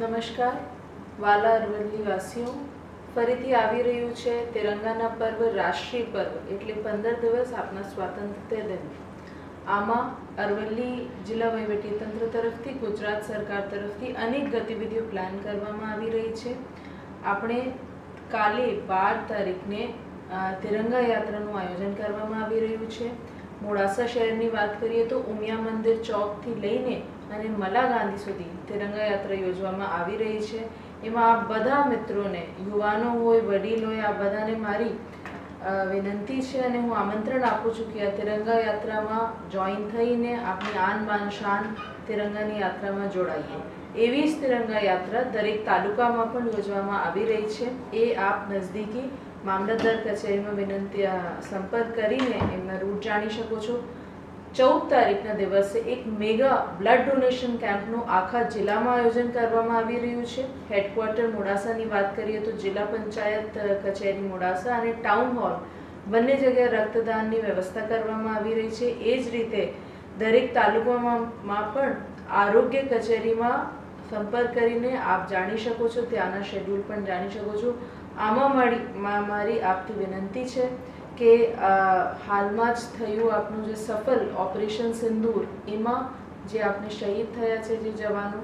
નમસ્કાર, વાલા અરવલ્લી વાસીઓ ફરીથી આવી રહ્યું છે તિરંગાના પર્વ, રાષ્ટ્રીય પર્વ, એટલે પંદર દિવસ આપના સ્વાતંત્ર્ય દિન. આમાં અરવલ્લી જિલ્લા વહીવટીતંત્ર તરફથી, ગુજરાત સરકાર તરફથી અનેક ગતિવિધિઓ પ્લાન કરવામાં આવી રહી છે. આપણે કાલે બાર તારીખને તિરંગા યાત્રાનું આયોજન કરવામાં આવી રહ્યું છે. મોડાસા શહેરની વાત કરીએ તો ઉમિયા મંદિર ચોકથી લઈને અને મલા ગાંધી સુધી તિરંગા યાત્રા યોજવામાં આવી રહી છે. એમાં આ બધા મિત્રોને, યુવાનો હોય, વડીલ આ બધાને મારી વિનંતી છે અને હું આમંત્રણ આપું છું કે આ તિરંગા યાત્રામાં જોઈન થઈને આપની આન બાન શાન તિરંગાની યાત્રામાં જોડાઈએ. એવી જ તિરંગા યાત્રા દરેક તાલુકામાં પણ યોજવામાં આવી રહી છે. એ આપ નજદીકી મામલતદાર કચેરીમાં વિનંતી સંપર્ક કરીને એમના રૂટ જાણી શકો છો. ચૌદ તારીખના દિવસે એક મેગા બ્લડ ડોનેશન કેમ્પનું આખા જિલ્લામાં આયોજન કરવામાં આવી રહ્યું છે. હેડક્વાર્ટર મોડાસાની વાત કરીએ તો જિલ્લા પંચાયત કચેરી મોડાસા અને ટાઉન હોલ બંને જગ્યાએ રક્તદાનની વ્યવસ્થા કરવામાં આવી રહી છે. એ જ રીતે દરેક તાલુકામાં પણ આરોગ્ય કચેરીમાં સંપર્ક કરીને આપ જાણી શકો છો, ત્યાંના શેડ્યુલ પણ જાણી શકો છો. આમાં મારી મારી આપથી વિનંતી છે કે હાલમાં જ થયું આપનું જે સફળ ઓપરેશન સિંદૂર, એમાં જે આપણે શહીદ થયા છે જે જવાનો,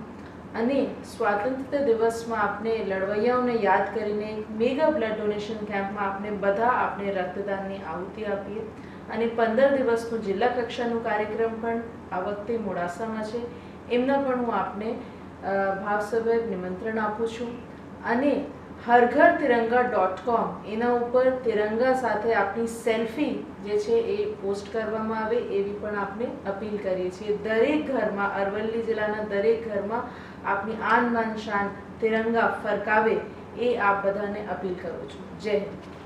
અને સ્વાતંત્ર્ય દિવસમાં આપણે લડવૈયાઓને યાદ કરીને એક મેગા બ્લડ ડોનેશન કેમ્પમાં આપણે બધા આપણે રક્તદાનની આહુતિ આપીએ. અને પંદર દિવસનો જિલ્લા કક્ષાનો કાર્યક્રમ પણ આ વખતે મોડાસામાં છે. એમના પણ હું આપને ભાવસભર નિમંત્રણ આપું છું. અને હરઘર તિરંગા ડોટ કોમ એના ઉપર તિરંગા સાથે આપણી સેલ્ફી જે છે એ પોસ્ટ કરવામાં આવે એવી પણ આપણે અપીલ કરીએ છીએ. દરેક ઘરમાં, અરવલ્લી જિલ્લાના દરેક ઘરમાં આપણી આન માન શાન તિરંગા ફરકાવે એ આપ બધાને અપીલ કરું છું. જય હિન્દ.